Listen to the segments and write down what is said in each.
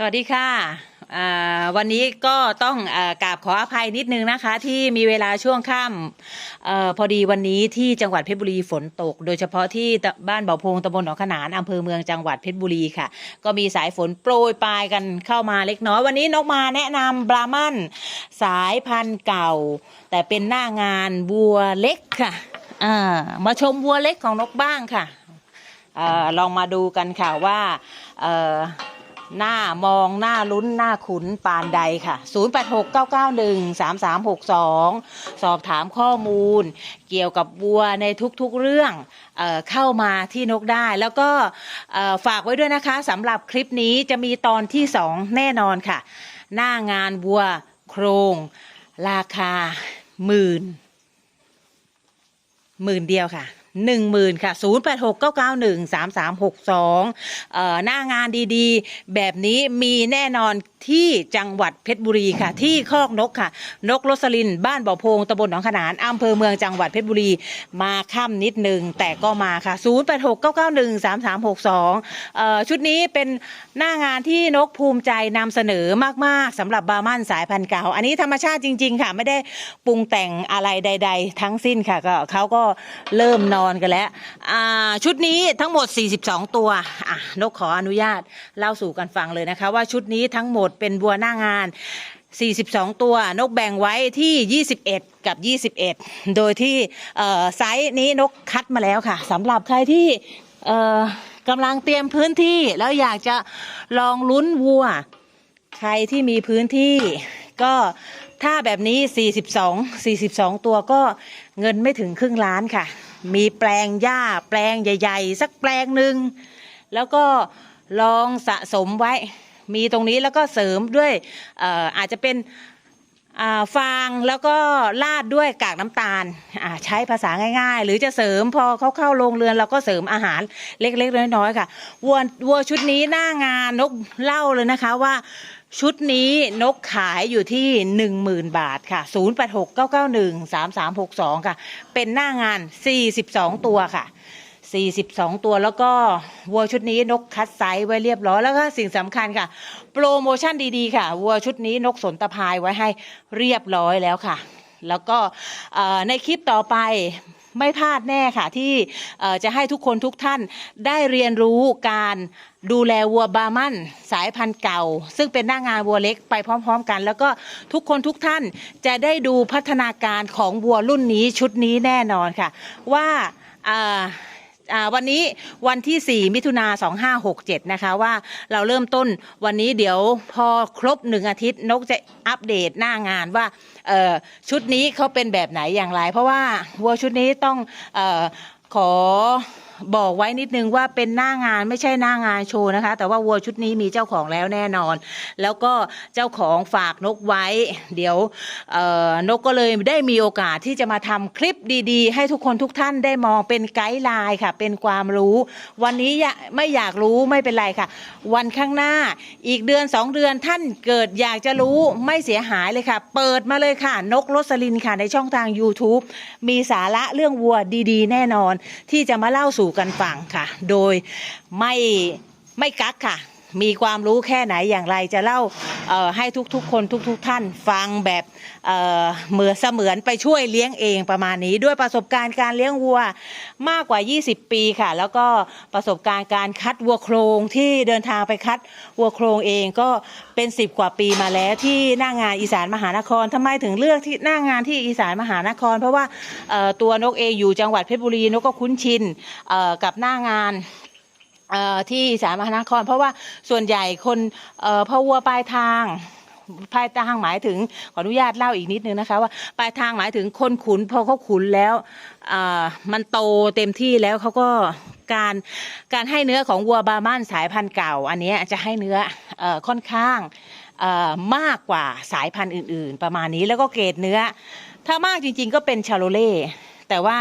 สวัสดีค่ะวันนี้ก็ต้องอกราบขออภัยนิดนึงนะคะ ที่มีเวลาช่วงค่ำอพอดีวันนี้ที่จังหวัดเพชรบุรีฝนตก โดยเฉพาะที่บ้านเบาพงตำบลหนองขนานอำเภอเมืองจังหวัดเพชรบุรีค่ะ ก็มีสายฝนโปรยปลายกันเข้ามาเล็กน้อยวันนี้นกมาแนะนำบรามันสายพันธุ์เก่า แต่เป็นหน้างานวัวเล็กค่ะามาชมวัวเล็กของนกบ้างค่ะอลองมาดูกันค่ะว่าออ หน้ามองหน้าลุ้นหน้าขุนปานใดค่ะ 0869913362 สอบถามข้อมูล เกี่ยวกับวัวในทุกๆเรื่องเอเข้ามาที่นกได้ แล้วก็ฝากไว้ด้วยนะคะสำหรับคลิปนี้จะมีตอนที่ 2 แน่นอนค่ะ หน้างานวัวโครง ราคาหมื่นหมื่นเดียวค่ะ หนึ่งหมื่นค่ะศูนย์แปดหกเก้าเก้าหนึ่งสามสามหกสองหน้างานดีๆ แบบนี้มีแน่นอนที่จังหวัดเพชรบุรีค่ะ ที่คอกนกค่ะ นกโรสลิน บ้านบ่อโพงตำบลหนองขนานอำเภอเมืองจังหวัดเพชรบุรีมาค่ำนิดนึงแต่ก็มาค่ะ 0 8 6 9 9 1 3 3 6 2เอ่อชุดนี้เป็นหน้างานที่นกภูมิใจนำเสนอมากๆสำหรับบาร์มันสายพันธุ์เก่า อันนี้ธรรมชาติจริง ๆ ค่ะ ไม่ได้ปรุงแต่งอะไรใด ๆ ทั้งสิ้นค่ะก็เขาก็เริ่มนอนกันแล้วชุดนี้ทั้งหมด 42 ตัว อะนกขออนุญาตเล่าสู่กันฟังเลยนะคะ ว่าชุดนี้ทั้งหมดเป็นบัวหน้างาน 42 ตัวนกแบ่งไว้ที่ 21 กับ 21 โดยที่เอ่ไซส์นี้นกคัดมาแล้วค่ะสำหรับใครที่กำลังเตรียมพื้นที่แล้วอยากจะลองลุ้นวัว ใครที่มีพื้นที่ก็ถ้าแบบนี้ 42 42 ตัวก็เงินไม่ถึงครึ่งล้านค่ะ มีแปลงหญ้าแปลงใหญ่ ๆ สักแปลงหนึ่งแล้วก็ลองสะสมไว้ มีตรงนี้แล้วก็เสริมด้วยเอ่อาจจะเป็นาฟางแล้วก็ลาดด้วยกากน้ำตาลาใช้ภาษาง่าย ๆ หรือจะเสริมพอเขาเข้าโรงเรือนเราก็เสริมอาหารเล็กๆน้อยๆค่ะวัววัวชุดนี้หน้างานนกเล่าเลยนะคะว่า ชุดนี้นกขายอยู่ที่ 10,000 บาทค่ะ 0869913362 ค่ะ เป็นหน้างาน 42 ตัวค่ะ 42 ตัวแล้วก็วัวชุดนี้นกคัดไซส์ไว้เรียบร้อยแล้วก็สิ่งสำคัญค่ะ โปรโมชั่นดีๆค่ะ วัวชุดนี้นกสนตะพายไว้ให้เรียบร้อยแล้วค่ะ แล้วก็ในคลิปต่อไป ไม่พลาดแน่ค่ะ ที่จะให้ทุกคนทุกท่านได้เรียนรู้การดูแลวัวบาร์มันสายพันธุ์เก่า ซึ่งเป็นหน้างานวัวเล็กไปพร้อม ๆ กัน แล้วก็ทุกคนทุกท่านจะได้ดูพัฒนาการของวัวรุ่นนี้ชุดนี้แน่นอนค่ะ ว่า วันนี้วันที่ 4 มิถุนา2567 นะคะว่าเราเริ่มต้นวันนี้เดี๋ยวพอครบหนึ่งอาทิตย์นกจะอัปเดตหน้างานว่าชุดนี้เขาเป็นแบบไหนอย่างไร เพราะว่าวัวชุดนี้ต้องออขอ บอกไว้นิดนึงว่าเป็นหน้างานไม่ใช่หน้างานโชว์นะคะ แต่ว่าวัวชุดนี้มีเจ้าของแล้วแน่นอน แล้วก็เจ้าของฝากนกไว้ เดี๋ยวนกก็เลยได้มีโอกาสที่จะมาทำคลิปดีๆ ให้ทุกคนทุกท่านได้มองเป็นไกด์ไลน์ค่ะ เป็นความรู้ วันนี้ไม่อยากรู้ไม่เป็นไรค่ะ วันข้างหน้าอีกเดือน2เดือนท่านเกิดอยากจะรู้ไม่เสียหายเลยค่ะ เปิดมาเลยค่ะ นกรสลินค่ะในช่องทาง YouTube มีสาระเรื่องวัวดี ๆ แน่นอน ที่จะมาเล่าสู่กันฟังค่ะ โดยไม่ไม่กักค่ะ มีความรู้แค่ไหนอย่างไรจะเล่าให้ทุกๆ คนทุก ๆ ท่านฟังแบบเหมือนเสมือนไปช่วยเลี้ยงเองประมาณนี้ ด้วยประสบการณ์การเลี้ยงวัวมากกว่า 20 ปีค่ะ แล้วก็ประสบการณ์การคัดวัวโครงที่เดินทางไปคัดวัวโครงเองก็เป็น 10 กว่าปีมาแล้วที่หน้างานอีสานมหานครทำไมถึงเลือกที่หน้างานที่อีสานมหานคร เพราะว่าตัวนกเองอยู่จังหวัดเพชรบุรีนกก็คุ้นชินกับหน้างาน ที่สานมหานคร เพราะว่าส่วนใหญ่คนพอวัวปลายทางปลายทางหมายถึงขออนุญาตเล่าอีกนิดนึงนะคะว่าปลายทางหมายถึงคนขุนพอเขาขุนแล้วมันโตเต็มที่แล้วเขาก็การการให้เนื้อของวัวบาร์มันสายพันธุ์เก่า อันนี้จะให้เนื้ออค่อนข้างมากกว่าสายพันธุ์อื่น ๆ ประมาณนี้แล้วก็เกรดเนื้อ ถ้ามากจริง ๆ ก็เป็นชาโลเล่ แต่ว่า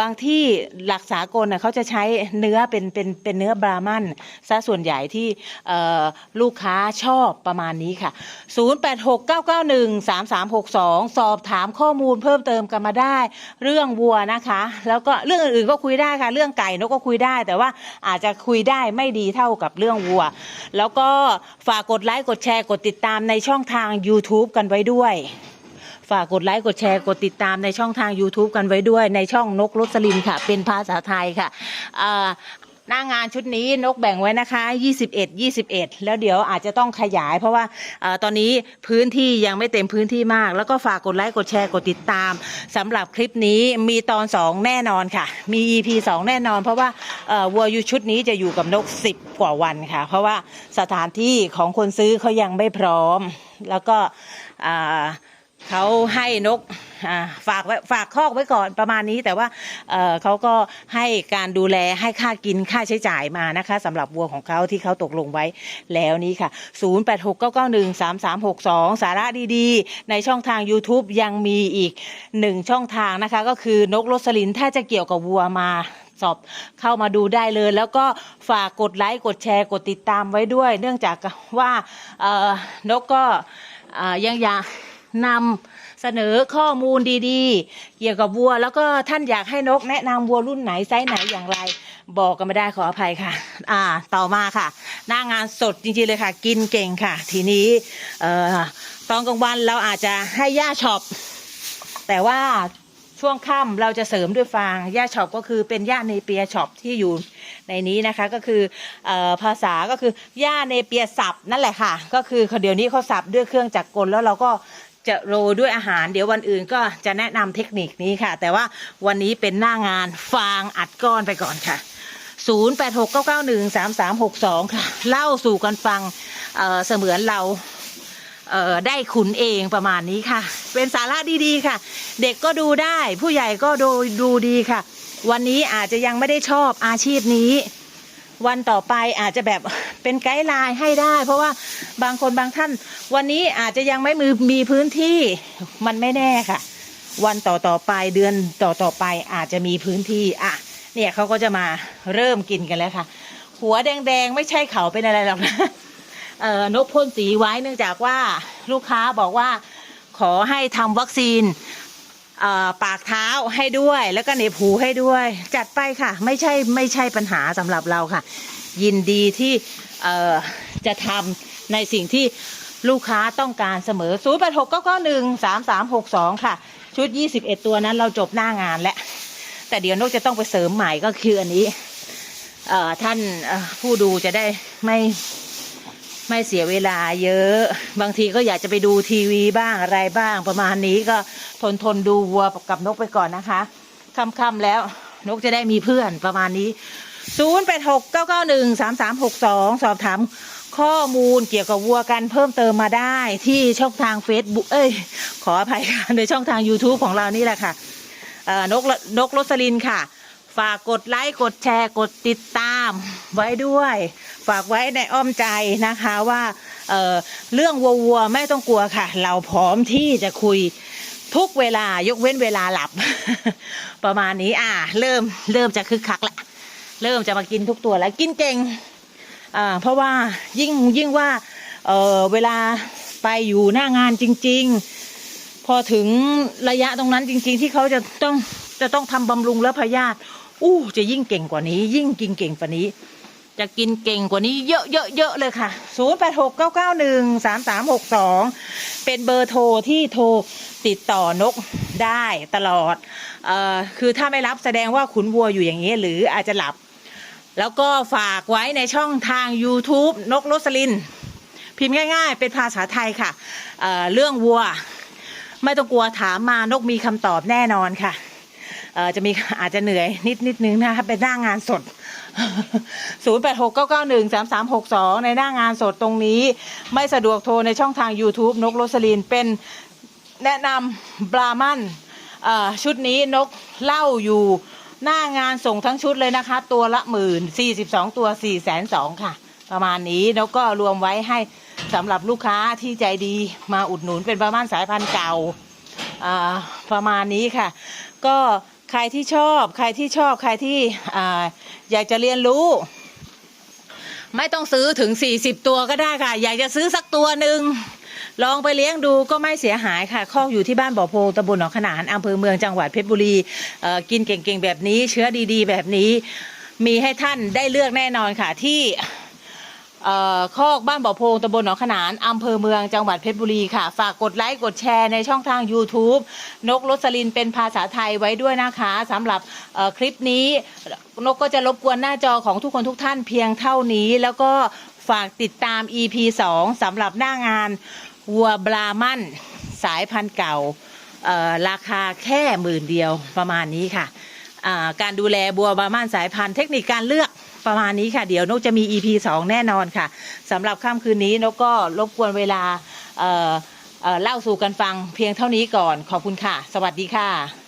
บางที่หลักสากลน่ะเขาจะใช้เนื้อเป็นเป็นเป็นเนื้อบราหมันซะส่วนใหญ่ที่ลูกค้าชอบประมาณนี้ค่ะ 0869913362 สอบถามข้อมูลเพิ่มเติมกันมาได้ เรื่องวัวนะคะ แล้วก็เรื่องอื่นๆก็คุยได้ค่ะ เรื่องไก่นกก็คุยได้ แต่ว่าอาจจะคุยได้ไม่ดีเท่ากับเรื่องวัว แล้วก็ฝากกดไลค์กดแชร์กดติดตามในช่องทาง YouTube กันไว้ด้วย ฝากกดไลค์กดแชร์กดติดตามในช่องทาง YouTube กันไว้ด้วยในช่องนกรสลินค่ะ เป็นภาษาไทยค่ะหน้างานชุดนี้นกแบ่งไว้นะคะ 21 21 แล้วเดี๋ยวอาจจะต้องขยาย เพราะว่าอตอนนี้พื้นที่ยังไม่เต็มพื้นที่มาก แล้วก็ฝากกดไลค์กดแชร์กดติดตามสำหรับคลิปนี้มีตอน 2 แน่นอนค่ะ มี EP 2 แน่นอน เพราะว่าวัวยูชุดนี้จะอยู่กับนก 10 กว่าวันค่ะ เพราะว่าสถานที่ของคนซื้อเขายังไม่พร้อม แล้วก็อ่า เขาให้นกฝากไว้ฝากคอกไว้ก่อนประมาณนี้ แต่ว่าเเขาก็ให้การดูแลให้ค่ากินค่าใช้จ่ายมานะคะสำหรับวัวของเขาที่เขาตกลงไว้แล้วนี้ค่ะ 0869913362 สาระดีๆ ในช่องทาง YouTube ยังมีอีกหนึ่งช่องทางนะคะ ก็คือนกโรสลินถ้าจะเกี่ยวกับวัวมาสอบเข้ามาดูได้เลย แล้วก็ฝากกดไลค์กดแชร์กดติดตามไว้ด้วย เนื่องจากว่านกก็ยังอยาก นำเสนอข้อมูลดีๆ เกี่ยวกับวัว แล้วก็ท่านอยากให้นกแนะนำวัวรุ่นไหนไซส์ไหนอย่างไร บอกกันไม่ได้ขออภัยค่ะ อ่า ต่อมาค่ะ หน้างานสดจริงๆเลยค่ะ กินเก่งค่ะ ทีนี้เอ่อตอนกลางวันเราอาจจะให้ย่าช็อปแต่ว่าช่วงค่ำเราจะเสริมด้วยฟางหญ้าช็อปก็คือเป็นหญ้าเนเปียช็อปที่อยู่ในนี้นะคะก็คือออภาษาก็คือหญ้าเนเปียสับนั่นแหละค่ะ ก็คือเดี๋ยวนี้เขาสับด้วยเครื่องจักรกลแล้วเราก็ จะโรยด้วยอาหาร เดี๋ยววันอื่นก็จะแนะนำเทคนิคนี้ค่ะ แต่ว่าวันนี้เป็นหน้างานฟางอัดก้อนไปก่อนค่ะ 0869913362 ค่ะ เล่าสู่กันฟังเเสมือนเราเได้ขุนเองประมาณนี้ค่ะ เป็นสาระดีๆค่ะ เด็กก็ดูได้ผู้ใหญ่ก็ดูดูดีค่ะ วันนี้อาจจะยังไม่ได้ชอบอาชีพนี้ วันต่อไปอาจจะแบบเป็นไกด์ไลน์ให้ได้ เพราะว่าบางคนบางท่าน วันนี้อาจจะยังไม่มีมีพื้นที่มันไม่แน่ค่ะ วันต่อต่อไปเดือนต่อต่อไปอาจจะมีพื้นที่อะเนี่ยเขาก็จะมาเริ่มกินกันแล้วค่ะ หัวแดงๆ ไม่ใช่เขาเป็นอะไรหรอกนะเอ่อนกพ่นสีไว้เนื่องจากว่าลูกค้าบอกว่าขอให้ทำวัคซีน ปากเท้าให้ด้วย แล้วก็เนบหูให้ด้วย จัดไปค่ะ ไม่ใช่ไม่ใช่ปัญหาสำหรับเราค่ะ ยินดีที่จะทำในสิ่งที่ลูกค้าต้องการเสมอ 0 8 6 9 9 1 3 3 6 2 ค่ะ ชุด 21 ตัวนั้นเราจบหน้างานแล้ว แต่เดี๋ยวนกจะต้องไปเสริมใหม่ก็คืออันนี้ท่านผู้ดูจะได้ไม่ ไม่เสียเวลาเยอะ บางทีก็อยากจะไปดูทีวีบ้างอะไรบ้าง ประมาณนี้ก็ทนทนดูวัวกับนกไปก่อนนะคะค่ำๆแล้วนกจะได้มีเพื่อนประมาณนี้ 0 8 6 9 9 1 3 3 6 2 สอบถามข้อมูลเกี่ยวกับวัวกันเพิ่มเติมมาได้ที่ช่องทาง Facebook เอ้ย ขออภัยค่ะในช่องทาง YouTube ของเรานี่แหละค่ะนกนกรสลินค่ะ ฝากกดไลค์กดแชร์กดติดตามไว้ด้วย ฝากไว้ในอ้อมใจนะคะว่าเเรื่องวัววัวๆไม่ต้องกลัวค่ะ เราพร้อมที่จะคุยทุกเวลายกเว้นเวลาหลับ ประมาณนี้อ่าเริ่มเริ่มจะคึกคักละเริ่มจะมากินทุกตัวแล้วกินเก่งอ่าเพราะว่ายิ่งยิ่งว่าเออเวลาไปอยู่หน้างานจริง ๆ พอถึงระยะตรงนั้นจริง ๆ ที่เขาจะต้อง จะต้องทำบำรุงและพยาธิอู้จะยิ่งเก่งกว่านี้ ยิ่งกินเก่งกว่านี้ จะกินเก่งกว่านี้เยอะเยอะเยอะเลยค่ะ 0 8 6 9 9 1 3 3 6 2 เป็นเบอร์โทรที่โทรติดต่อนกได้ตลอดเอ่อคือถ้าไม่รับแสดงว่าขุนวัวอยู่อย่างนี้ หรืออาจจะหลับ แล้วก็ฝากไว้ในช่องทาง YouTube นกโรสลิน พิมพ์ง่าย ๆ เป็นภาษาไทยค่ะเเรื่องวัว ไม่ต้องกลัวถามมานกมีคำตอบแน่นอนค่ะ จะมีอาจจะเหนื่อยนิดนิดนึงนะคะเป็นหน้างานสด 0 8 6 9 9 1 3 3 6 2 ในหน้างานสดตรงนี้ ไม่สะดวกโทรในช่องทาง YouTube นกโรสลินเป็นแนะนำบรามันชุดนี้นกเล่าอยู่หน้างานส่งทั้งชุดเลยนะคะ ตัวละหมื่นสี่สิบสองตัวสี่แสนสองค่ะ ประมาณนี้แล้วก็รวมไว้ให้สำหรับลูกค้าที่ใจดีมาอุดหนุนเป็นบรามันสายพันธุ์เก่าประมาณนี้ค่ะ ก็ ใครที่ชอบ ใครที่ชอบใครที่ออยากจะเรียนรู้ ไม่ต้องซื้อถึง 40 ตัวก็ได้ค่ะ อยากจะซื้อสักตัวหนึ่งลองไปเลี้ยงดูก็ไม่เสียหายค่ะ คอกอยู่ที่บ้านบ่อโพตำบลหนองขนานอำเภอเมืองจังหวัดเพชรบุรีกินเก่งๆแบบนี้ เชื้อดีๆ แบบนี้ มีให้ท่านได้เลือกแน่นอนค่ะที่ คอกบ้านบ่อโพงตำบลหนองขนานอำเภอเมืองจังหวัดเพชรบุรีค่ะ ฝากกดไลค์กดแชร์ในช่องทาง YouTube นกรสลินเป็นภาษาไทยไว้ด้วยนะคะสำหรับคลิปนี้นกก็จะรบกวนหน้าจอของทุกคนทุกท่านเพียงเท่านี้ แล้วก็ฝากติดตาม EP 2สำหรับหน้างานวัวบรามันสายพันธุ์เก่าราคาแค่หมื่นเดียวประมาณนี้ค่ะ การดูแลบัวบาม่านสายพันธุ์เทคนิคการเลือก ประมาณนี้ค่ะเดี๋ยวนกจะมี EP 2 แน่นอนค่ะสำหรับค่ำคืนนี้นกก็รบกวนเวลาเเเล่าสู่กันฟังเพียงเท่านี้ก่อนขอบคุณค่ะ สวัสดีค่ะ